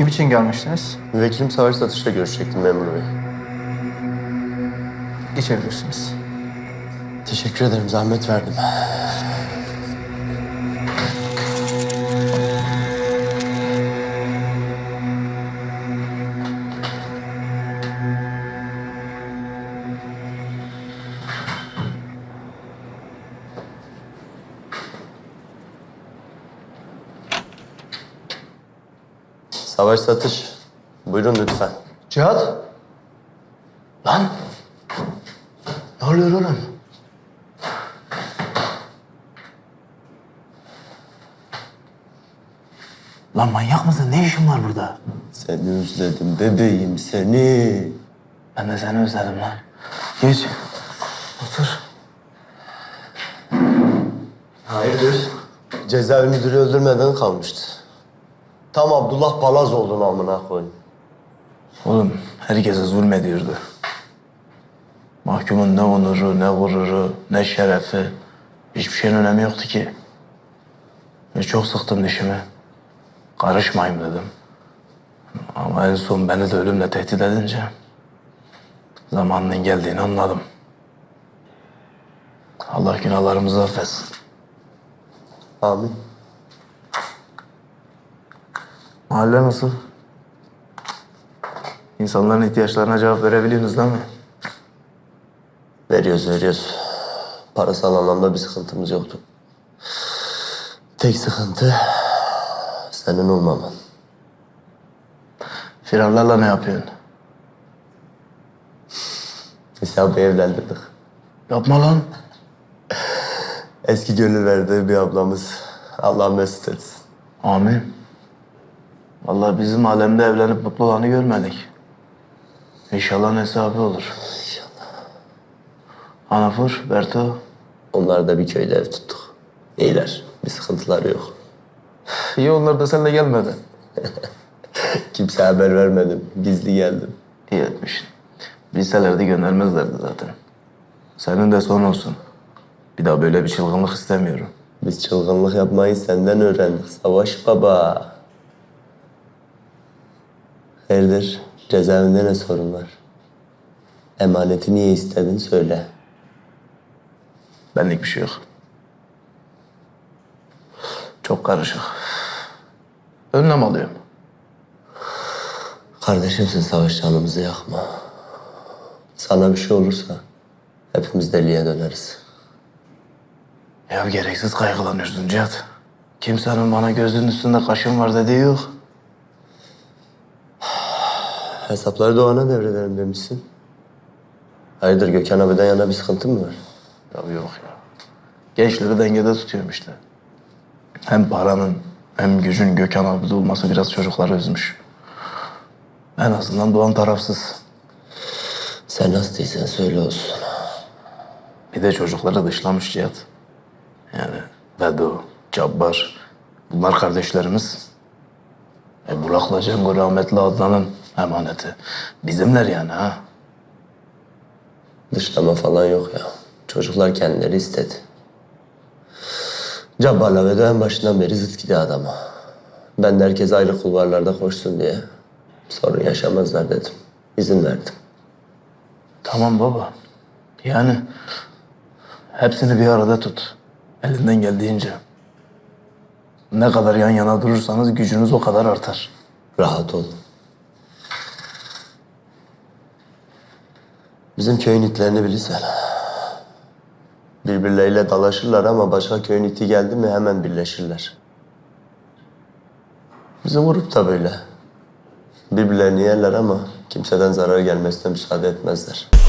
Kim için gelmiştiniz? Müvekkilim savaş satışla görüşecektim memur bey. Geçebilirsiniz. Teşekkür ederim, zahmet verdim. Savaş satış. Buyurun lütfen. Cihat. Lan! Ne oluyor oğlum? Lan manyak mısın? Ne işin var burada? Seni özledim bebeğim seni. Ben de seni özledim lan. Geç. Otur. Hayırdır? Cezaevi müdürü öldürmeden kalmıştı. Tam Abdullah Palaz oldun amına koyayım. Oğlum herkese zulmediyordu. Mahkumun ne onuru, ne gururu, ne şerefi. Hiçbir şeyin önemi yoktu ki. Ve çok sıktım dişimi. Karışmayayım dedim. Ama en son beni de ölümle tehdit edince... ...zamanının geldiğini anladım. Allah günahlarımızı affetsin. Amin. Mahalle nasıl? İnsanların ihtiyaçlarına cevap verebiliyorsunuz değil mi? Veriyoruz veriyoruz. Parasal anlamda bir sıkıntımız yoktu. Tek sıkıntı senin olmaman. Firarlarla ne yapıyorsun? Hesabı evlendirdik. Yapma lan. Eski gönül verdiği bir ablamız. Allah mesut etsin. Amin. Vallahi bizim alemde evlenip mutlu olanı görmedik. İnşallah hesabı olur. İnşallah. Anafur, Berto. Onlar da bir köyde ev tuttuk. İyiler. Bir sıkıntıları yok. İyi onlar da seninle gelmedi. Kimseye haber vermedim. Gizli geldim. İyi etmişsin. Bilselerdi göndermezlerdi zaten. Senin de son olsun. Bir daha böyle bir çılgınlık istemiyorum. Biz çılgınlık yapmayı senden öğrendik. Savaş baba. Hayırdır? Cezaevinde ne sorun var? Emaneti niye istedin söyle. Benlik bir şey yok. Çok karışık. Önlem alıyorum. Kardeşimsin savaş canımızı yakma. Sana bir şey olursa hepimiz deliye döneriz. Ya gereksiz kaygılanıyorsun Cihat. Kimsenin bana gözünün üstünde kaşın var dediği yok. Hesapları Doğan'a devredelim demişsin. Hayırdır Gökhan abiden yana bir sıkıntın mı var? Ya yok ya. Gençleri dengede tutuyorum işte. Hem paranın hem gücün Gökhan abide olması biraz çocukları üzmüş. En azından Doğan tarafsız. Sen nasıl değilsen söyle olsun. Bir de çocukları dışlamış Cihat. Yani Vedo, Cabbar. Bunlar kardeşlerimiz. E Burak'la Cengo rahmetli Adnan'ın emaneti. Bizimler yani ha. Dışlama falan yok ya. Çocuklar kendileri istedi. Cabbarla Vedo en başından beri zıt gidiyor adama. Ben de herkes ayrı kulvarlarda koşsun diye. Sorun yaşamazlar dedim. İzin verdim. Tamam baba. Yani hepsini bir arada tut. Elinden geldiğince. Ne kadar yan yana durursanız gücünüz o kadar artar. Rahat ol. Bizim köyün itlerini bilirsen. Birbirleriyle dalaşırlar ama başka köyün iti geldi mi hemen birleşirler. Bizim grup da böyle. Birbirlerini yerler ama kimseden zarar gelmesine müsaade etmezler.